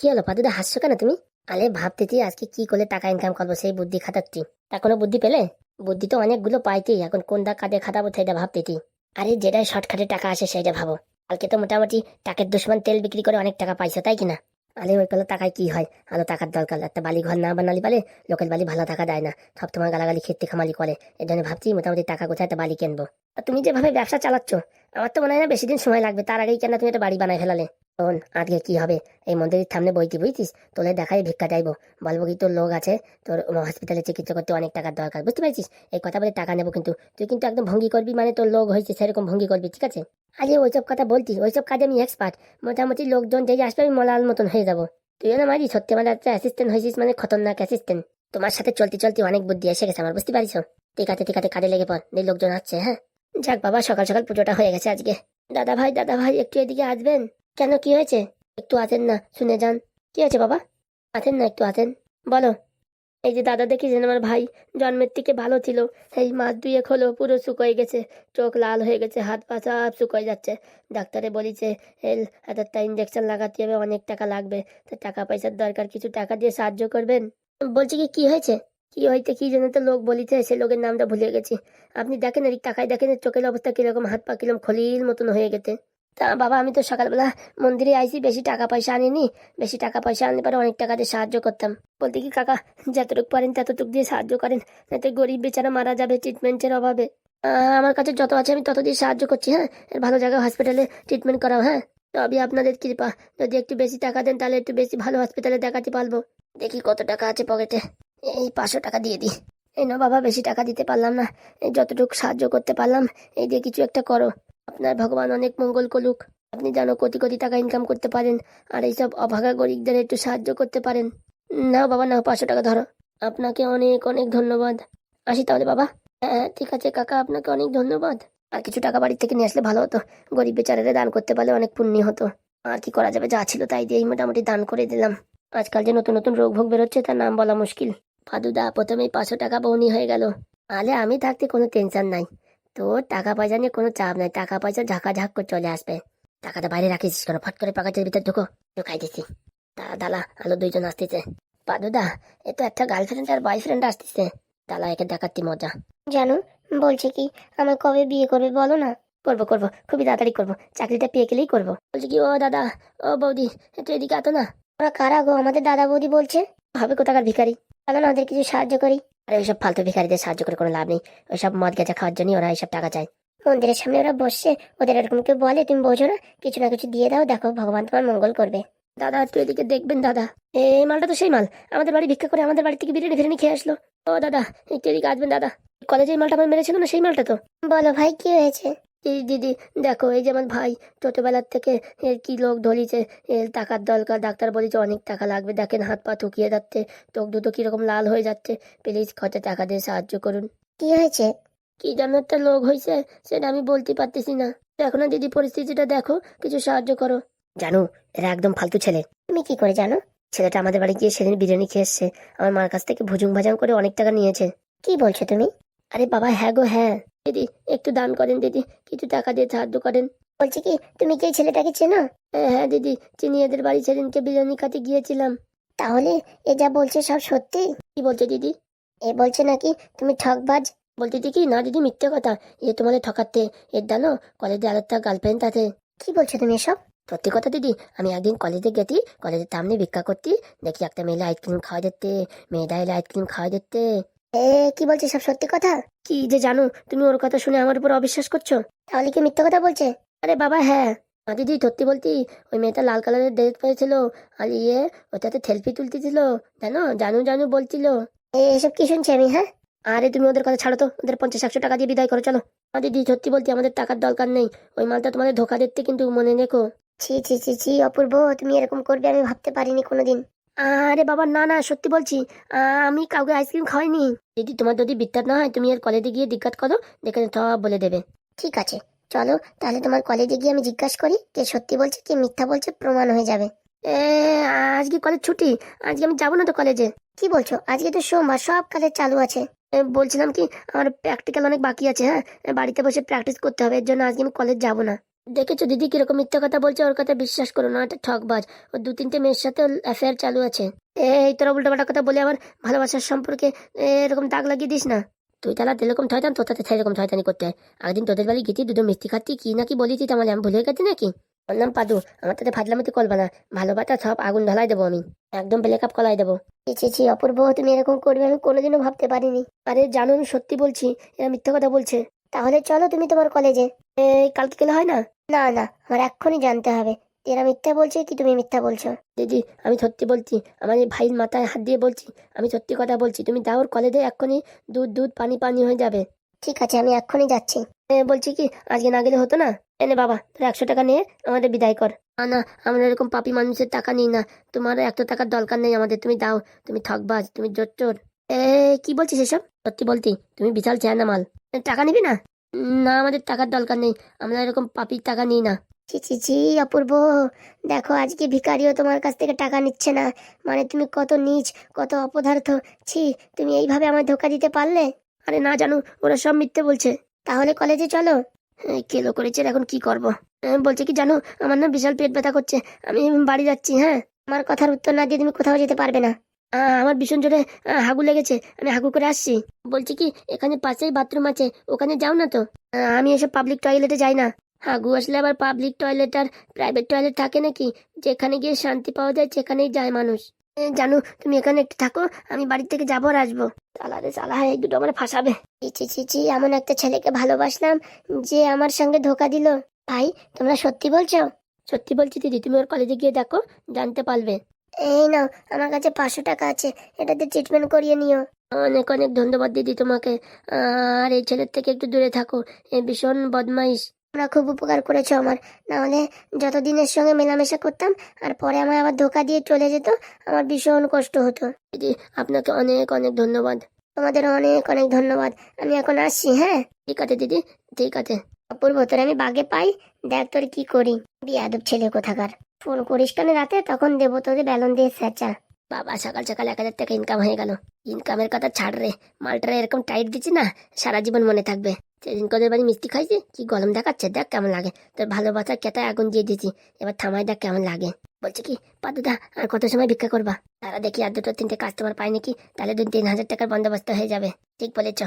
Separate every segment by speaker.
Speaker 1: কি হলো? পাদুদা, হাসছো কেন তুমি? আলে, ভাবতেছি আজকে কি করলে টাকা ইনকাম করব সেই বুদ্ধি খাটাচ্ছি। তা কোনো বুদ্ধি পেলে? বুদ্ধি তো অনেকগুলো পাইতেই, এখন কোনটা কাজে খাটাবো সেটা ভাবতেছি। আরে, যেটাই শর্টকাটে টাকা আসে সেটা ভাবো। কালকে তো মোটামুটি টাকের দুশ্মন তেল বিক্রি করে অনেক টাকা পাইছো, তাই কিনা আলে, ওই পেলে টাকায় কি হয়? আলো টাকার দরকার। একটা বালি ঘর না বানালি পারে লোকের বালি ভালো টাকা দেয় না। সব তোমার গালাগালি খেতে খামালি করে। এর জন্য ভাবছি মোটামুটি টাকা কোথায় একটা বালি কিনবো। আর তুমি যেভাবে ব্যবসা চালাচ্ছ, আমার তো মনে হয় না বেশি দিন সময় লাগবে। তার আগেই কেন তুমি একটা বাড়ি বানাই ফেলালে। শোন আজকে কি হবে? এই মন্দিরের সামনে বইতি বুঝছিস? তোলে দেখাই ভিক্ষা চাইব। বলব কি তোর লোক আছে? তোর হসপিটালে চিকিৎসা করতে অনেক টাকার দরকার, বুঝতে পারছিস? এই কথা বলে টাকা নেব কিন্তু। তুই কিন্তু একদম ভঙ্গি করবি মানে তোর লোক হয়েছে, সেরকম ভঙ্গি করবি, ঠিক আছে? আরে ওইসব কথা বলতিস, ওইসব কাজে আমি এক্সপার্ট মোটামুটি লোকজন যেই আসবে, আমি মলাল মতন হয়ে যাব। তুই না মারি, সত্যি আমার একটা অ্যাসিস্ট্যান্ট হয়েছিস মানে খতরনাক অ্যাসিস্ট্যান্ট তোমার সাথে চলতে চলতে অনেক বুদ্ধি এসে গেছে আমার, বুঝতে পারিস? ঠিক আছে ঠিক আছে কাজে লেগে পর এই লোকজন আসছে হ্যাঁ? যাক বাবা, সকাল সকাল পুজোটা হয়ে গেছে আজকে। দাদা ভাই দাদা ভাই একটু এদিকে আসবেন? কেন কি হয়েছে? একটু আসেন না, শুনে যান। কি হয়েছে বাবা? আসেন না, একটু আসেন বলো। এই যে দাদা দেখেছেন আমার ভাই, জন্মের থেকে ভালো ছিল। এই মাছ দুয়েক হলো পুরো শুকোয় গেছে, চোখ লাল হয়ে গেছে, হাত পা সব শুকোয় যাচ্ছে। ডাক্তারে বলেছে, এল একটা ইঞ্জেকশন লাগাতে হবে, অনেক টাকা লাগবে। তো টাকা পয়সার দরকার, কিছু টাকা দিয়ে সাহায্য করবেন? বলছি কি কি হয়েছে? কি হইতে কি জন্য তো লোক বলিতে সে লোকের নামটা ভুলে গেছি। আপনি দেখেন, এই টাকায় দেখেন, চোখের অবস্থা কীরকম, হাত পা কীরকম খলির মতন হয়ে গেছে। তা বাবা, আমি তো সকালবেলা মন্দিরে আইসি বেশি টাকা পয়সা আনিনি। বেশি টাকা পয়সা আনলে পরে অনেক টাকা দিয়ে সাহায্য করতাম। বলতে কি, কাকা, যতটুকু পারেন ততটুকু দিয়ে সাহায্য করেন, যাতে গরিব বেচারা মারা যাবে ট্রিটমেন্টের অভাবে। আমার কাছে যত আছে আমি তত দিয়ে সাহায্য করছি হ্যাঁ? ভালো জায়গায় হসপিটালে ট্রিটমেন্ট করাও হ্যাঁ? তবে আপনাদের কৃপা, যদি একটু বেশি টাকা দেন তাহলে একটু বেশি ভালো হসপিটালে দেখাতে পারব। দেখি কত টাকা আছে পকেটে এই পাঁচশো টাকা দিয়ে দিই। এই না বাবা, বেশি টাকা দিতে পারলাম না। যতটুকু সাহায্য করতে পারলাম, এই দিয়ে কিছু একটা করো। আপনার ভগবান অনেক মঙ্গল করুক। আপনি জানো কোটি কোটি টাকা ইনকাম করতে পারেন, আর এইসব অভাগা গরিবদের একটু সাহায্য করতে পারেন। নাও বাবা নাও পাঁচশো টাকা ধরো। আপনাকে অনেক অনেক ধন্যবাদ। আসি তাহলে বাবা। হ্যাঁ ঠিক আছে কাকা, আপনাকে অনেক ধন্যবাদ। আর কিছু টাকা বাড়ির থেকে নিয়ে আসলে ভালো হতো। গরিব বেচারারে দান করতে পারলে অনেক পুণ্য হতো। আর কি করা যাবে? যা ছিল তাই দিয়েই মোটামুটি দান করে দিলাম। আজকাল যে নতুন নতুন রোগ ভোগ বেরোচ্ছে, তার নাম বলা মুশকিল। ফাদুদা, প্রথমেই পাঁচশো টাকা বৌনি হয়ে গেল। আলে, আমি থাকতে কোনো টেনশন নাই। তোর টাকা পয়সা নিয়ে কোনো চাপ নাই। টাকা পয়সা ঝাঁকা ঝাঁক করে চলে আসবে। টাকাটা বাইরে রাখিস কেন? ফট করে পাকাটের ভিতর ঢুকো। ঢুকাই দিছি দাদা দালা আলো দুইজন আসতেছে। পাদুদা এ তো একটা গার্লফ্রেন্ড আর বয়ফ্রেন্ড আসতেছে। দালা একে দেখাচ্ছি মজা। জানো বলছে কি আমার কবে বিয়ে করবে বলো না? করব করব। খুবই তাড়াতাড়ি করব। চাকরিটা পেয়ে গেলেই করব। বলছে কি ও দাদা ও বৌদি একটু এদিকে আতো না। ওরা কারা গো? আমাদের দাদা বৌদি বলছে। হবে কোথাকার ভিখারি? চলো না ওদের কিছু সাহায্য করি। আর এইসব ফালতু ভিখারিদের সাহায্য করে কোনো লাভ নেই। ওইসব মদ গেঁচা খাওয়ার জন্যই ওরা এইসব টাকা চায়। মন্দিরের সামনে ওরা বসছে। ওদের এরকম কেউ বলে, তুমি বোঝো না। কিছু না কিছু দিয়ে দাও, দেখো ভগবান তোমার মঙ্গল করবে। দাদা তুই এদিকে দেখবেন দাদা। এই মালটা তো সেই মাল। আমাদের বাড়ি ভিক্ষা করে আমাদের বাড়ি থেকে বিরিয়ানি ফিরিয়ানি খেয়ে আসলো। ও দাদা, একটু এদিকে আসবেন দাদা। কলেজে এই মালটা আমার মেরেছিল না সেই মালটা তো? বলো ভাই, কি হয়েছে? দিদি দিদি দেখো এই যে আমার ভাই ছোটবেলার থেকে এর কি লোক ধরিছে এর টাকার দরকার ডাক্তার বলেছে অনেক টাকা লাগবে দেখেন হাত পা থুকিয়ে যাচ্ছে চোখ দুটো কীরকম লাল হয়ে যাচ্ছে প্লিজ কত টাকা দিয়ে সাহায্য করুন। কি হয়েছে? কি যেন একটা লোক হয়েছে সেটা আমি বলতে পারতেছি না। দেখো না দিদি পরিস্থিতিটা দেখো কিছু সাহায্য করো। জানো এরা একদম ফালতু ছেলে। তুমি কি করে জানো? ছেলেটা আমাদের বাড়ি গিয়ে সেদিন বিরিয়ানি খেয়ে এসছে। আমার মার কাছ থেকে ভুজুং ভাজাং করে অনেক টাকা নিয়েছে। কি বলছো তুমি? আরে বাবা হ্যাঁ গো হ্যাঁ। দিদি একটু দান করেন দিদি কিছু টাকা দিয়ে সাহায্য করেন। বলছি কি তুমি কি ছেলেটাকে চেনো? হ্যাঁ হ্যাঁ দিদি চিনি এদের বাড়ি সেদিনকে বিরিয়ানি খাতে গিয়েছিলাম। তাহলে এ যা বলছে সব সত্যি? কি বলছে দিদি? এ বলছে নাকি তুমি ঠকবাজ? বলতে দিদি না দিদি মিথ্যে কথা। এ তোমাদের ঠকাতে এর জানো কলেজে আরেকটা গার্লফ্রেন্ড আছে। কি বলছো তুমি এসব? সত্যি কথা দিদি আমি একদিন কলেজে গেছি কলেজের সামনে ভিক্ষা করতি দেখি একটা মেয়েলে আইসক্রিম খাওয়া দিতে মেয়েটা এলে আইসক্রিম খাওয়া দিতে। এ কি বলছে সব সত্যি কথা? কি যে জানো তুমি ওর কথা শুনে আমার উপর অবিশ্বাস করছ। তাহলে কি মিথ্যা কথা বলছে? আরে বাবা হ্যাঁ। না দিদি সত্যি বলতি ওই মেয়েটা লাল কালারের ড্রেস পরেছিল আর ইয়ে ওটাতে সেলফি তুলতেছিল জানো? জানু জানু বলছিল। এসব কি শুনছি আমি হ্যাঁ? আরে তুমি ওদের কথা ছাড়ো তো ওদের পঞ্চাশ একশো টাকা দিয়ে বিদায় করো চলো। না দিদি সত্যি বলতি আমাদের টাকার দরকার নেই ওই মালটা তোমাদের ধোকা দিতে কিন্তু মনে রেখো। ছি ছি ছি ছি অপূর্ব তুমি এরকম করবে আমি ভাবতে পারিনি কোনোদিন। আরে বাবা, না না, সত্যি বলছি আমি কাউকে আইসক্রিম খাওয়াইনি। দিদি তোমার যদি বিদ্যাত না হয়, তুমি এর কলেজে গিয়ে জিজ্ঞাসা করো, দেখে সব বলে দেবে। ঠিক আছে, চলো, তাহলে তোমার কলেজে গিয়ে আমি জিজ্ঞাসা করি, কে সত্যি বলছে, কে মিথ্যা বলছে, প্রমাণ হয়ে যাবে। এ, আজকে কলেজ ছুটি, আজকে আমি যাব না তো কলেজে কি বলছো? আজকে তো সোমবার সব কলেজ চালু আছে। বলছিলাম কি, আমার প্র্যাকটিক্যাল অনেক বাকি আছে হ্যাঁ? বাড়িতে বসে প্র্যাকটিস করতে হবে, এর জন্য আজকে আমি কলেজ যাব না। দেখেছ দিদি কীরকম মিথ্যা কথা বলছে? ওর কথা বিশ্বাস করো না, এটা ঠকবাজ ও দু তিনটে মেয়ের সাথে অ্যাফেয়ার চালু আছে। এই তোরা উল্টোপাল্টা কথা বলে আমার ভালোবাসার সম্পর্কে এরকম দাগ লাগিয়ে দিস না। তুই তাহলে এরকম থয়তান তোর সাথে সেরকম থয়তানি করতে হয়। আগদিন তোদের বাড়ি গেছি দুটো মিষ্টি খাচ্ছি, কি না কি বলেছি তাহলে আমি ভুলে গেছি নাকি? বললাম পাদু। আমার তাতে ফাজলামিতে করবে না। ভালোবাসা সব আগুন ঢালাই দেবো আমি। একদম ব্রেকআপ কলাই দেবো। ছি ছি অপূর্ব, তুমি এরকম করবে আমি কোনোদিনও ভাবতে পারিনি। আরে, জানো, আমি সত্যি বলছি, এরা মিথ্যা কথা বলছে। তাহলে চলো তুমি তোমার কলেজে এই কালকে গেলে হয় না? না না আমার এক্ষুনি জানতে হবে। এরা মিথ্যা বলছে কি তুমি মিথ্যা বলছো? দিদি আমি সত্যি বলছি আমার এই ভাইয়ের মাথায় হাত দিয়ে বলছি আমি সত্যি কথা বলছি তুমি দাওর কলেজে এক্ষুনি দুধ দুধ পানি পানি হয়ে যাবে। ঠিক আছে আমি এক্ষুনি যাচ্ছি। বলছি কি আজকে না গেলে হতো না? এনে বাবা তোর একশো টাকা নিয়ে আমাদের বিদায় কর। না না আমরা এরকম পাপি মানুষের টাকা নিই না তোমার এত টাকার দরকার নেই আমাদের তুমি দাও তুমি ঠকবাজ তুমি জোর চোর এ কি বলছিস এসব? সত্যি বলতি তুমি বিশাল চেয়ার মাল। টাকা নিবি না? না, আমাদের টাকার দরকার নেই। আমরা এরকম পাপির টাকা নিই না। ছি ছি ছি, অপূর্ব। দেখো, আজকে ভিকারিও তোমার কাছ থেকে টাকা নিচ্ছে না। মানে তুমি কত নিচ, কত অপদার্থ। ছি, তুমি এইভাবে আমার ধোকা দিতে পারলে? আরে না, জানো, ওরা সব মিথ্যে বলছে। তাহলে কলেজে চলো। কেলো করেছে এখন কি করব? বলছে কি, জানো, আমার না বিশাল পেট ব্যথা করছে। আমি বাড়ি যাচ্ছি হ্যাঁ? আমার কথার উত্তর না দিয়ে তুমি কোথাও যেতে পারবে না। আমার ভীষণ জোরে হাগু লেগেছে। আমি হাগু করে আসছি। বলছি কি, এখানে পাশেই বাথরুম আছে, ওখানে যাও না তো। আমি এসব পাবলিক টয়লেটে যাই না। হাগু আসলে আবার পাবলিক টয়লেট আর প্রাইভেট টয়লেট থাকে নাকি? যেখানে গিয়ে শান্তি পাওয়া যায়, সেখানেই যায় মানুষ। জানো, তুমি এখানে একটু থাকো, আমি বাড়ি থেকে যাব আর আসব। চালা রে চালা, এই দুটো আমার ফাঁসাবে। ছি ছি এমন একটা ছেলেকে ভালোবাসলাম যে আমার সঙ্গে ধোকা দিল। ভাই, তোমরা সত্যি বলছো? সত্যি বলছি দিদি, তুমি ওর কলেজে গিয়ে দেখো, জানতে পারবে। এই নাও, আমার কাছে পাঁচশো টাকা আছে। এটাতে ট্রিটমেন্ট করিয়ে নিও। অনেক অনেক ধন্যবাদ দিদি তোমাকে। আর এই ছেলের থেকে একটু দূরে থাকো, এ ভীষণ বদমাইশ। তোমরা খুব উপকার করেছ আমার। না হলে যতদিনের সঙ্গে মেলামেশা করতাম, আর পরে আমার আবার ধোকা দিয়ে চলে যেত, আমার ভীষণ কষ্ট হতো। দিদি, আপনাকে অনেক অনেক ধন্যবাদ। তোমাদের অনেক অনেক ধন্যবাদ। আমি এখন আসছি হ্যাঁ? ঠিক আছে দিদি, ঠিক আছে। অপূর্ব, তোর আমি বাগে পাই। দেখ তোর কি করি। বিয়াদব ছেলে কোথাকার। ফোন করিস কেন রাতে? তখন দেবো তোদের ব্যালন দিয়ে স্যাচা বাবা, সকাল সকাল এক হাজার টাকা ইনকাম হয়ে গেল। ইনকামের কথা ছাড় রে। মালটারে এরকম টাইট দিচ্ছি না, সারা জীবন মনে থাকবে। সেদিন তোদের বাড়ি মিষ্টি খাইছি, কি গরম দেখাচ্ছে, দেখ কেমন লাগে। তোর ভালোবাসার কেতায় আগুন দিয়ে দিয়েছি, এবার থামাই দেখ কেমন লাগে। বলছে কি পাদুদা আর কত সময় ভিক্ষা করবা? তারা দেখি আর দুটো তিনটে কাস্টমার পাই নাকি, তাহলে দু তিন হাজার টাকার বন্দোবস্ত হয়ে যাবে। ঠিক বলেছ।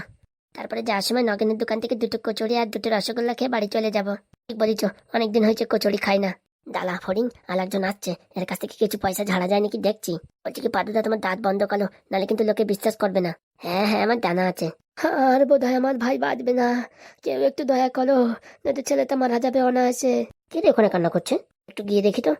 Speaker 1: তারপরে যাওয়ার সময় নগেনের দোকান থেকে দুটো কচুরি আর দুটো রসগোল্লা খেয়ে বাড়ি চলে যাব। ঠিক বলেছ, অনেকদিন হয়েছে কচুরি খাই না। দালা ফড়িং, আর একজন আসছে। এর কাছ থেকে কিছু পয়সা ঝাড়া যায় নাকি দেখছি। বলছি কি, পাদুদা, তোমার দাঁত বন্ধ করো নাহলে কিন্তু লোকে বিশ্বাস করবে না। হ্যাঁ হ্যাঁ আমার জানা আছে। আর বোধ আমার ভাই বাঁচবে না। কেউ একটু দয়া করো, নয়তো তো মারা যাবে অনায়াসে। কে রে ওখানে কান্না করছে? একটু গিয়ে দেখি তো।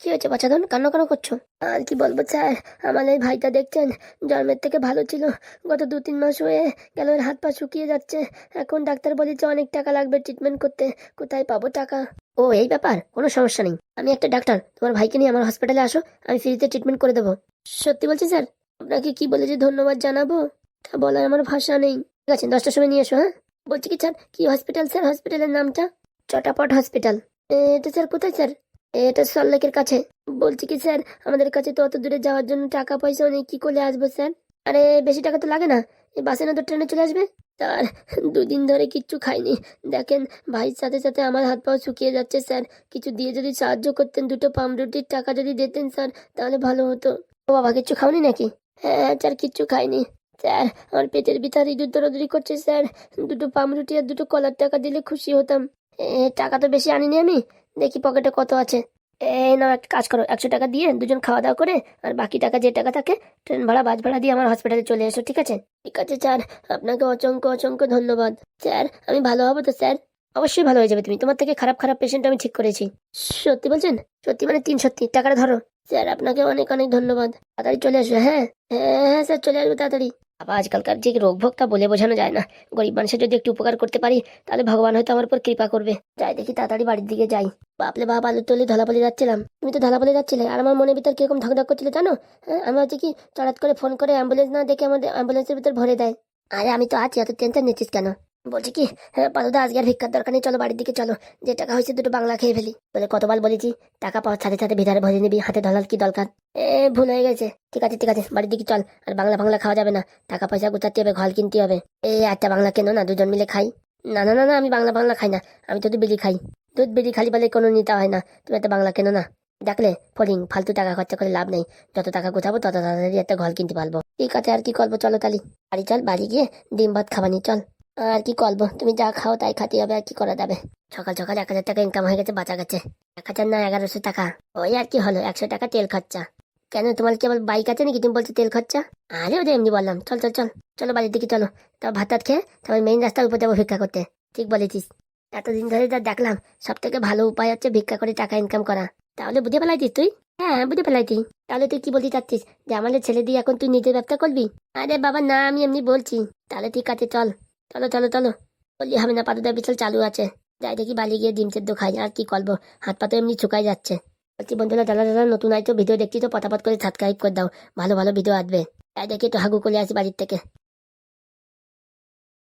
Speaker 1: কি হয়েছে বাচ্চা ধরুন কান্না কান্না করছ? আর কি বলব স্যার? আমার এই ভাইটা দেখছেন, জন্মের থেকে ভালো ছিল। গত দু তিন মাস হয়ে গেল এর হাত পা শুকিয়ে যাচ্ছে। এখন ডাক্তার বলেছে অনেক টাকা লাগবে ট্রিটমেন্ট করতে। কোথায় পাবো টাকা? ও, এই ব্যাপার? কোনো সমস্যা নেই। আমি একটা ডাক্তার। তোমার ভাইকে নিয়ে আমার হসপিটালে আসো, আমি ফ্রিতে ট্রিটমেন্ট করে দেবো। সত্যি বলছি স্যার? আপনাকে কি বলে যে ধন্যবাদ জানাব? তা বলার আমার ভাষা নেই। ঠিক আছে, দশটার সময় নিয়ে এসো হ্যাঁ? বলছি কি স্যার? কি হসপিটাল স্যার? হসপিটালের নামটা? চটাপট হসপিটাল এটা স্যার কোথায় স্যার? এটা সল্লেকের কাছে। বলছি কি, স্যার, আমাদের কাছে তো অত দূরে যাওয়ার জন্য টাকা পয়সা নেই, কি করে আসব, স্যার? আরে, বেশি টাকা তো লাগে না। বাসে না তো ট্রেনে চলে আসবে? তার দুদিন ধরে কিচ্ছু খাইনি। দেখেন ভাইয়ের সাথে সাথে আমার হাত পাও শুকিয়ে যাচ্ছে, স্যার। কিছু দিয়ে যদি সাহায্য করতেন, দুটো পামরুটির টাকা যদি দিতেন, স্যার, তাহলে ভালো হতো। ও বাবা, কিচ্ছু খাওনি নাকি? হ্যাঁ স্যার, কিচ্ছু খাইনি। স্যার, আমার পেটের ভিতরে ইঁদুর দৌড়াদৌড়ি করছে, স্যার। দুটো পামরুটি আর দুটো কলার টাকা দিলে খুশি হতাম। টাকা তো বেশি আনিনি আমি। দেখি পকেটে কত আছে। এই নাও একটা কাজ করো, একশো টাকা দিয়ে দুজন খাওয়া দাওয়া করে আর বাকি টাকা যে টাকা থাকে, ট্রেন ভাড়া, বাস ভাড়া দিয়ে আমার হসপিটালে চলে এসো, ঠিক আছে? ঠিক আছে, স্যার। আপনাকে অসংখ্য অসংখ্য ধন্যবাদ। স্যার, আমি ভালো হব তো, স্যার? অবশ্যই ভালো হয়ে যাবে তুমি। তোমার থেকে খারাপ খারাপ পেশেন্ট আমি ঠিক করেছি। সত্যি বলছেন? সত্যি মানে তিন সত্যি। টাকাটা ধরো। স্যার, আপনাকে অনেক অনেক ধন্যবাদ। তাড়াতাড়ি চলে আসবে হ্যাঁ? হ্যাঁ হ্যাঁ স্যার, চলে আসবে তাড়াতাড়ি। বাবা আজকালকার যে রোগ ভোগ তা বলে বোঝানো যায় না, গরিব মানুষের যদি একটু উপকার করতে পারি, তাহলে ভগবান হয়তো আমার উপর কৃপা করবে। যাই দেখি তাড়াতাড়ি বাড়ির দিকে যাই। বাপলে বাপ আলু তলি ধলাপালি যাচ্ছিলাম। তুমি তো ধলাপালি যাচ্ছিলে, আর আমার মনের ভিতর কীরকম ধকধক করছিল জানো? হ্যাঁ আমি হচ্ছে কি চড়াত করে ফোন করে অ্যাম্বুলেন্স না দেখে আমাদের অ্যাম্বুলেন্সের ভিতর ভরে দেয়। আরে আমি তো আছি এত টেনশন নিচ্ছিস কেন? বলছি কি হ্যাঁ পাদুদা আজকে আর ভিক্ষার দরকার নেই, চলো বাড়ির দিকে চলো। যে টাকা হয়েছে দুটো বাংলা খেয়ে ফেলি। বলে, কতবার বলেছি, টাকা পাওয়ার সাথে সাথে ভিতরে ভরে নিবি, হাতে ধলার কি দরকার? এ, ভুল হয়ে গেছে। ঠিক আছে ঠিক আছে, বাড়ির দিকে চল, আর বাংলা বাংলা খাওয়া যাবে না। টাকা পয়সা গুছাতে হবে, ঘর কিনতে হবে। এই একটা বাংলা কেন না, দুজন মিলে খাই। না না না না, আমি বাংলা বাংলা খাই না, আমি তো বিড়ি খাই। দুধ বিড়ি খালি বলে কোনো নিতে হয় না, তুমি একটা বাংলা কেনো না। দেখলে ফরিং ফালতু টাকা খরচা করে লাভ নেই। যত টাকা গোছাবো, তত তাড়াতাড়ি একটা ঘর কিনতে পারব। ঠিক আছে, আর কি করব, চলো তালি। বাড়ি চল, বাড়ি গিয়ে ডিম ভাত খাবানি, চল। আর কি করব? তুমি যা খাও তাই খাতে হবে, আর কি করা যাবে? সকাল সকাল এক হাজার টাকা ইনকাম হয়ে গেছে, বাঁচা গেছে। এক হাজার না, এগারোশো টাকা। ওই আর কি হলো, একশো টাকা তেল খরচা। কেন, তোমার কি আবার বাইক আছে নাকি? তুমি বলছো তেল খরচা? আরে, ওদের এমনি বললাম। চল চল চল। চলো বাড়ির দিকে চলো। তারপর ভাত খেয়ে তারপর মেইন রাস্তার উপর যাব ভিক্ষা করতে। ঠিক বলেছিস। এতদিন ধরে যা দেখলাম সব থেকে ভালো উপায় হচ্ছে ভিক্ষা করে টাকা ইনকাম করা। তাহলে বুঝে ফেলাইছিস তুই? হ্যাঁ বুঝে ফেলাইতি। তাহলে তুই কি বলতে চাচ্ছিস? যে আমাদের ছেলে দিয়ে এখন তুই নিজের ব্যবসা করবি? আরে বাবা, না, আমি এমনি বলছি। তাহলে ঠিক আছে, চল। চলো চলো চলো। বললি হবে না পাতুদা বিশাল চালু আছে। যাই দেখি বালি গিয়ে ডিম সেদ্ধ খাই, আর কি করব? হাত পা তো এমনি শুকাই যাচ্ছে। বলছি, বন্ধুরা যারা দাদা, নতুন আইতো ভিডিও দেখছি, তো পটাপট করে সাবস্ক্রাইব করে দাও। ভালো ভালো ভিডিও আসবে। তাই দেখি তো হাগু করে আসি বাড়ির থেকে।